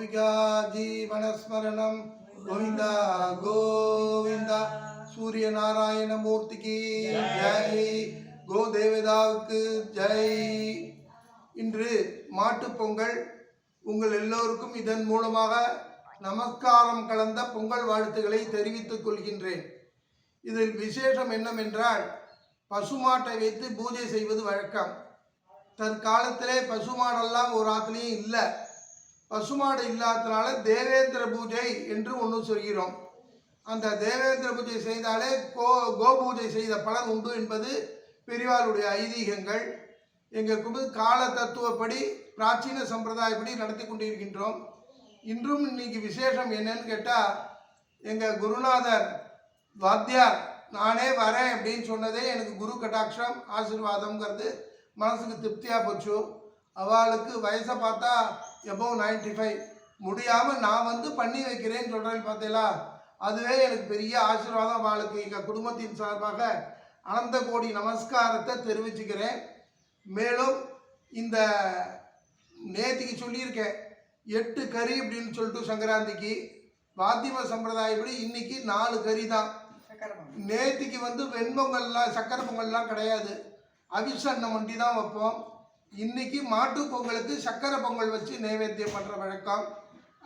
गोपिका जीवनस्मरणं गोविन्द गोविन्द சூரிய நாராயண மூர்த்திக்கு ஜெய் கோதேவதாவுக்கு ஜெய் இன்று மாட்டுப் பொங்கல் உங்கள் எல்லோருக்கும் இதன் மூலமாக நமஸ்காரம் கலந்த பொங்கல் வாழ்த்துக்களை தெரிவித்துக் கொள்கின்றேன் இதில் விசேஷம் என்னவென்றால் பசுமாட்டை வைத்து பூஜை செய்வது வழக்கம் தற்காலத்திலே பசுமாடெல்லாம் ஒரு ஆத்துலேயும் இல்லை பசுமாடு இல்லாததுனால தேவேந்திர பூஜை என்று ஒன்று சொல்கிறோம். அந்த தேவேந்திர பூஜை செய்தாலே கோ கோ பூஜை செய்த பலன் உண்டு என்பது பெரியவாளுடைய ஐதீகங்கள். எங்கள் குடும்ப கால தத்துவப்படி பிராச்சீன சம்பிரதாயப்படி நடத்தி கொண்டிருக்கின்றோம். இன்றும் இன்னைக்கு விசேஷம் என்னன்னு கேட்டால் எங்கள் குருநாதர் வாத்தியார் நானே வரேன் அப்படின்னு சொன்னதே எனக்கு குரு கட்டாட்சம் ஆசீர்வாதம்ங்கிறது மனசுக்கு திருப்தியாக போச்சு. அவளுக்கு வயசை பார்த்தா எபோவ் நைன்டி ஃபைவ் முடியாமல் நான் வந்து பண்ணி வைக்கிறேன்னு சொல்கிறேன் பார்த்தீங்களா? அதுவே எனக்கு பெரிய ஆசீர்வாதம் அவளுக்கு எங்கள் குடும்பத்தின் சார்பாக அனந்த கோடி நமஸ்காரத்தை தெரிவிச்சுக்கிறேன். மேலும் இந்த நேத்திக்கு சொல்லியிருக்கேன் எட்டு கறி அப்படின்னு சொல்லிட்டு சங்கராந்திக்கு வாத்திம சம்பிரதாயப்படி இன்னைக்கு நாலு கறி தான். நேத்திக்கு வந்து வெண்பொங்கல்லாம் சக்கரை பொங்கல்லாம் கிடையாது. அவிசன்னம் ஒண்டி தான் வைப்போம். இன்னைக்கு மாட்டு பொங்கலுக்கு சக்கரை பொங்கல் வச்சு நைவேத்தியம் பண்ணுற வழக்கம்.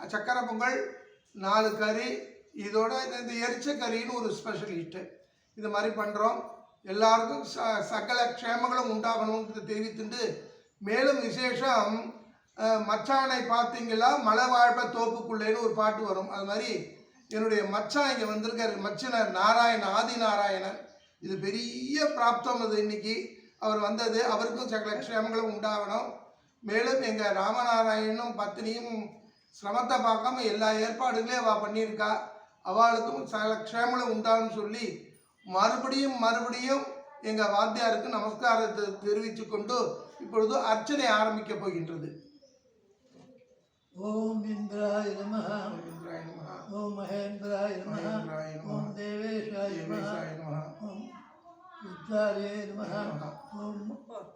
சக்கரை பொங்கல் நாலு கறி இதோட இந்த- எரிச்ச கறின்னு ஒரு ஸ்பெஷலிஸ்ட்டு இது மாதிரி பண்ணுறோம் எல்லாருக்கும் ச சகல க்ஷேமங்களும் உண்டாகணும்னு தெரிவித்துண்டு மேலும் விசேஷம் மச்சானை பார்த்தீங்களா? மலை வாழ்ப்ப தோப்புக்குள்ளேன்னு ஒரு பாட்டு வரும். அது மாதிரி என்னுடைய மச்சான் இங்கே வந்திருக்காரு. மச்சினர் நாராயண ஆதி நாராயணன் இது பெரிய பிராப்தம் அது இன்னைக்கு. அவர் வந்தது அவருக்கும் சகல க்ஷேமங்களும் உண்டாகணும். மேலும் எங்கள் ராமநாராயணனும் பத்தினியும் சிரமத்தை பார்க்காம எல்லா ஏற்பாடுகளையும் அவள் பண்ணியிருக்கா. அவளுக்கும் சகல க்ஷேமங்களும் உண்டாகும்னு சொல்லி மறுபடியும் மறுபடியும் எங்கள் வாத்தியாருக்கு நமஸ்காரத்தை தெரிவித்து கொண்டு இப்பொழுது அர்ச்சனை ஆரம்பிக்க போகின்றது. ஓம் இந்திராய நம இந்திராய நமஹ. ஓம் மகேந்திராய நம. ஓம் الدار يا المهم